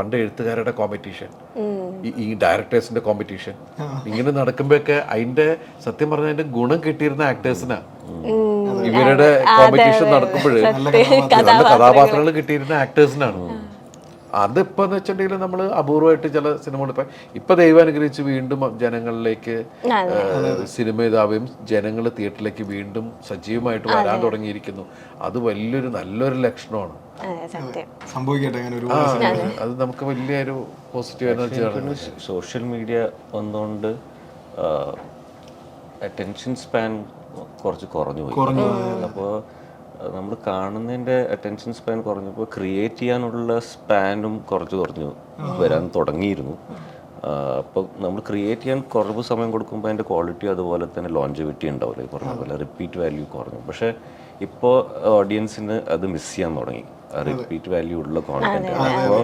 പണ്ട് എഴുത്തുകാരുടെ കോമ്പറ്റീഷൻ ഈ ഡയറക്ടേഴ്സിന്റെ കോമ്പറ്റീഷൻ ഇങ്ങനെ നടക്കുമ്പോഴൊക്കെ അതിന്റെ സത്യം പറഞ്ഞ അതിന്റെ ഗുണം കിട്ടിയിരുന്ന ആക്ടേഴ്സിനാ ഇവരുടെ കോമ്പറ്റീഷൻ നടക്കുമ്പോൾ നല്ല കഥാപാത്രങ്ങൾ. കിട്ടിയിരുന്ന ആക്ടേഴ്സിനാണ് അതിപ്പോ എന്ന് വെച്ചിട്ടുണ്ടെങ്കിൽ നമ്മൾ അപൂർവമായിട്ട് ചില സിനിമകൾ ഇപ്പൊ ഇപ്പൊ ദൈവം അനുഗ്രഹിച്ച് വീണ്ടും ജനങ്ങളിലേക്ക് സിനിമ ഇതാവുകയും ജനങ്ങൾ തിയേറ്ററിലേക്ക് വീണ്ടും സജീവമായിട്ട് വരാൻ തുടങ്ങിയിരിക്കുന്നു. അത് വലിയൊരു നല്ലൊരു ലക്ഷണമാണ്. സംഭവിക്കട്ടെ അങ്ങനെ ഒരു അത്. നമുക്ക് വലിയൊരു പോസിറ്റീവ് എനർജിയാണ് സോഷ്യൽ മീഡിയ വന്നുകൊണ്ട് അറ്റൻഷൻ സ്പാൻ കുറച്ച് കുറഞ്ഞു പോയി. അപ്പോൾ നമ്മൾ കാണുന്നതിന്റെ അറ്റൻഷൻ സ്പാൻ കുറഞ്ഞപ്പോൾ ക്രിയേറ്റ് ചെയ്യാനുള്ള സ്പാനും കുറച്ച് കുറഞ്ഞു വരാൻ തുടങ്ങിയിരുന്നു. അപ്പോൾ നമ്മൾ ക്രിയേറ്റ് ചെയ്യാൻ കുറവ് സമയം കൊടുക്കുമ്പോൾ അതിന്റെ ക്വാളിറ്റി അതുപോലെ തന്നെ ലോഞ്ചിവിറ്റി ഉണ്ടാവില്ല? കുറഞ്ഞ പോലെ റിപ്പീറ്റ് വാല്യൂ കുറഞ്ഞു. പക്ഷേ ഇപ്പോൾ ഓഡിയൻസിന് അത് മിസ് ചെയ്യാൻ തുടങ്ങി. റിപ്പീറ്റ് വാല്യൂ ഉള്ള കോണ്ടന്റ് അപ്പോൾ